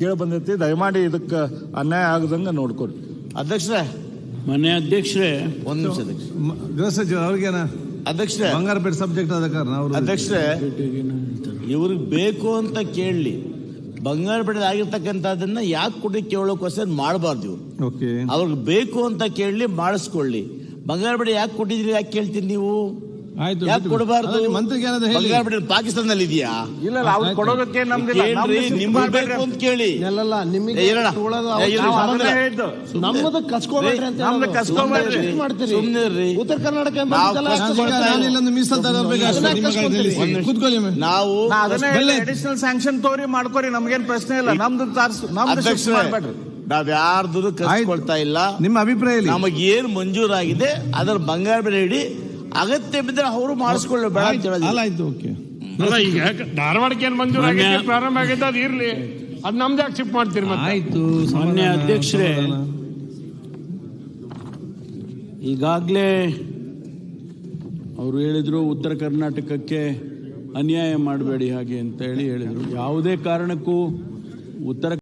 ಕೇಳಿ ಬಂದೈತಿ ದಯಮಾಡಿ ಇದಕ್ಕೆ ಅನ್ಯಾಯ ಆಗದಂಗ ನೋಡ್ಕೊಡಿ ಅಧ್ಯಕ್ಷರೇ ಮನೆ ಅಧ್ಯಕ್ಷರೇ ಒಂದು ನಿಮಿಷ ಅಧ್ಯಕ್ಷ ಮ- ಗೃಹ ಸಚಿವರು ಅವ್ರಿಗೇನ? ಅಧ್ಯಕ್ಷರೇ ಬಂಗಾರಪೇಟೆ ಸಬ್ಜೆಕ್ಟ್ ಆದ ಕಾರಣ ಅವರು ಅಧ್ಯಕ್ಷರೇ ಇವ್ರಿಗೆ ಬೇಕು ಅಂತ ಕೇಳಲಿ. ಬಂಗಾರಪೇಟೆ ಆಗಿರ್ತಕ್ಕಂಥದ್ದನ್ನ ಯಾಕೆ ಕೊಡಿ ಕೇಳೋ ಕ್ವಶನ್ ಮಾಡಬಾರ್ದು ಇವ್ರು. ಓಕೆ. ಅವ್ರಿಗೆ ಬೇಕು ಅಂತ ಕೇಳಲಿ ಮಾಡಿಸ್ಕೊಳ್ಳಿ. ಬಂಗಾರಪೇಟೆ ಯಾಕೆ ಕೊಟ್ಟಿದ್ರಿ ಯಾಕೆ ಕೇಳ್ತೀನಿ ನೀವು? ಆಯ್ತು. ಕೊಡಬಾರ್ದು? ಮಂತ್ರಿಗೆ ಏನಾದ್ರು ಹೇಳಿ. ಪಾಕಿಸ್ತಾನದಲ್ಲಿ ಇದೆಯಾ ಇಲ್ಲ ಇಲ್ಲ ಅವ್ರು ಕೊಡೋದಕ್ಕೆ ನಮ್ದಿಲ್ಲ ನಿಮ್ಮ ನಿಮ್ಗೆ ಬೇಕು ಅಂತ ಕೇಳಿ. ಇಲ್ಲಲ್ಲ ನಿಮಗೆ ನಮ್ಮದು ಕಸ್ಕೋಬೇಡ್ರಿ ಅಂತ ನಮ್ದು. ಕಸ್ಕೋಬೇಡ್ರಿ. ಸುಮ್ನೆ ಮಾಡ್ತೀರಿ ಸುಮ್ನೆ ಉತ್ತರ ಕರ್ನಾಟಕ. ಕೂತ್ಕೊಳ್ಳಿ ನಾವು ಅದನ್ನೇ ಅಡಿಷನಲ್ ಸ್ಯಾಂಕ್ಷನ್ ತೋರಿ ಮಾಡ್ಕೊರಿ. ನಮ್ಗೇನ್ ಪ್ರಶ್ನೆ ಇಲ್ಲ. ನಮ್ದು ತಾರ್ಸು ನಮ್ದು ನಾವ್ಯಾರ್ದು ಮಾಡ್ಬೇಡ್ರಿ. ನಾವ್ ಯಾರ್ದು ಕಳ್ಸಿಕೊಳ್ತಾ ಇಲ್ಲ. ನಿಮ್ಮ ಅಭಿಪ್ರಾಯ ನಮಗೇನ್ ನಮಗೆ ಏನ್ ಮಂಜೂರಾಗಿದೆ ಅದರ ಬಂಗಾರ ಬೆಲೆ ಇಡಿ ಅಗತ್ಯ ಬಿದ್ದರೆ ಅವರು ಮಾಡಿಸ್ಕೊಳ್ಳಿ ಬೇಡ ಅಂತ ಅಲ್ಲ ಹೇಳೋದಿಲ್ಲ. ಆಯ್ತು ಓಕೆ. ಅಲ್ಲ ಈಗ ಧಾರವಾಡಕ್ಕೆ ಏನ್ ಮಂಜೂರು ಆಗೈತೆ? ಪ್ರಾರಂಭ ಆಗೈತೆ ಅದು ಇರ್ಲಿ. ಅದ್ ನಮ್ದೇ ಯಾಕೆ ಶಿಫ್ಟ್ ಮಾಡ್ತೀರಿ ಮತ್ತೆ. ಆಯ್ತು ಮಾನ್ಯ ಸಮಾಧಾನ, ಅಧ್ಯಕ್ಷರೇ ಸಮಾಧಾನ. ಈಗಾಗಲೇ ಅವರು ಹೇಳಿದ್ರು ಉತ್ತರ ಕರ್ನಾಟಕಕ್ಕೆ ಅನ್ಯಾಯ ಮಾಡಬೇಡಿ ಹಾಗೆ ಅಂತ ಹೇಳಿ ಹೇಳಿದರು. ಯಾವುದೇ ಕಾರಣಕ್ಕೂ ಉತ್ತರ